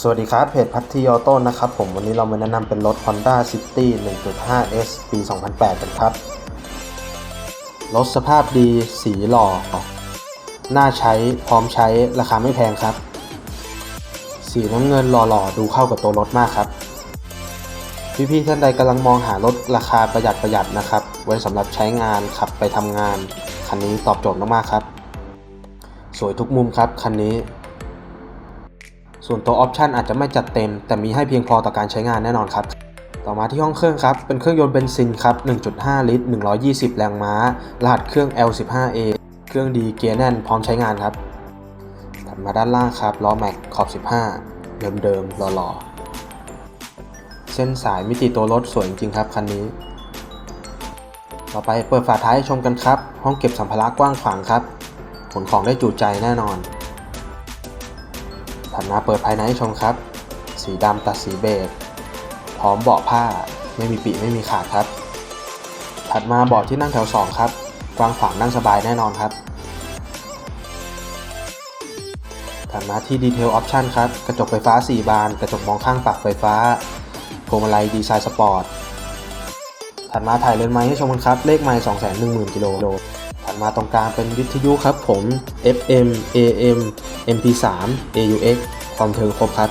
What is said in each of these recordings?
สวัสดีครับเพจพัททีออโต้นะครับผมวันนี้เรามาแนะนำเป็นรถ Honda City 1.5S ปี 2008 กันครับ รถสภาพดีสีหล่อ น่าใช้พร้อมใช้ราคาไม่แพงครับ สีน้ำเงินหล่อๆ ดูเข้ากับตัวรถมากครับ พี่ๆท่านใดกำลังมองหารถราคาประหยัดประหยัดๆนะครับ ไว้สำหรับใช้งานขับไปทำงาน คันนี้ตอบโจทย์มากๆครับ สวยทุกมุมครับคันนี้ ส่วนตัวออปชันอาจจะไม่จัดเต็ม แต่มีให้เพียงพอต่อการใช้งานแน่นอนครับ ต่อมาที่ห้องเครื่องครับ เป็นเครื่องยนต์เบนซินครับ 1.5 ลิตร 120 แรงม้า รหัสเครื่อง L15A เครื่องดีเกียร์แน่นพร้อมใช้งานครับถัดมาด้านล่างครับล้อแม็กขอบ 15 เดิมๆหล่อๆ เส้นสายมิติตัวรถสวยจริงๆครับคันนี้ต่อไปเปิดฝาท้ายให้ชมกันครับ ห้องเก็บสัมภาระกว้างขวางครับ ขนของได้จุใจแน่นอน ถัดมาเปิดภายในให้ชมครับ สีดำตัดสีเบจพร้อมเบาะผ้า ไม่มีปีไม่มีขาดครับ ถัดมาเบาะที่นั่งแถว 2 ครับกว้างขวางนั่งสบายแน่นอนครับ ถัดมาที่ดีเทลออปชันครับ กระจกไฟฟ้า 4 บาน กระจกมองข้างปรับไฟฟ้าพวงมาลัยดีไซน์สปอร์ต ถัดมาถ่ายเลนส์ไม้ให้ชมกันครับ เลขไมล์210,000กิโล ถัดมาตรงกลางเป็นวิทยุครับผม FM AM MP3 AUX ความเทิงครบครับ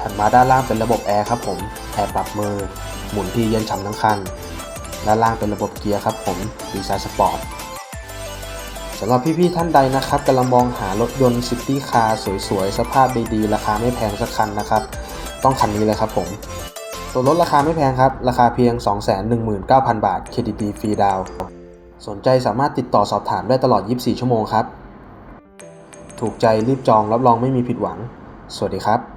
ถัดมาด้านล่างเป็นระบบแอร์ครับผมแอร์ปรับมือ หมุนที่เย็นฉ่ำทั้งคัน ด้านล่างเป็นระบบเกียร์ครับผมดีไซน์สปอร์ตสำหรับพี่ๆท่านใดนะครับกำลังมองหารถยนต์ซิตี้คาร์สวยๆ สภาพดีๆ ราคาไม่แพงสักคันนะครับ ต้องคันนี้เลยครับผม ตัวลดราคาไม่แพงครับ ราคาเพียง 219,000 บาท KDP ฟรีดาวน์สนใจสามารถติดต่อสอบถามได้ตลอด 24 ชั่วโมงครับ ถูกใจรีบจองรับรองไม่มีผิดหวัง สวัสดีครับ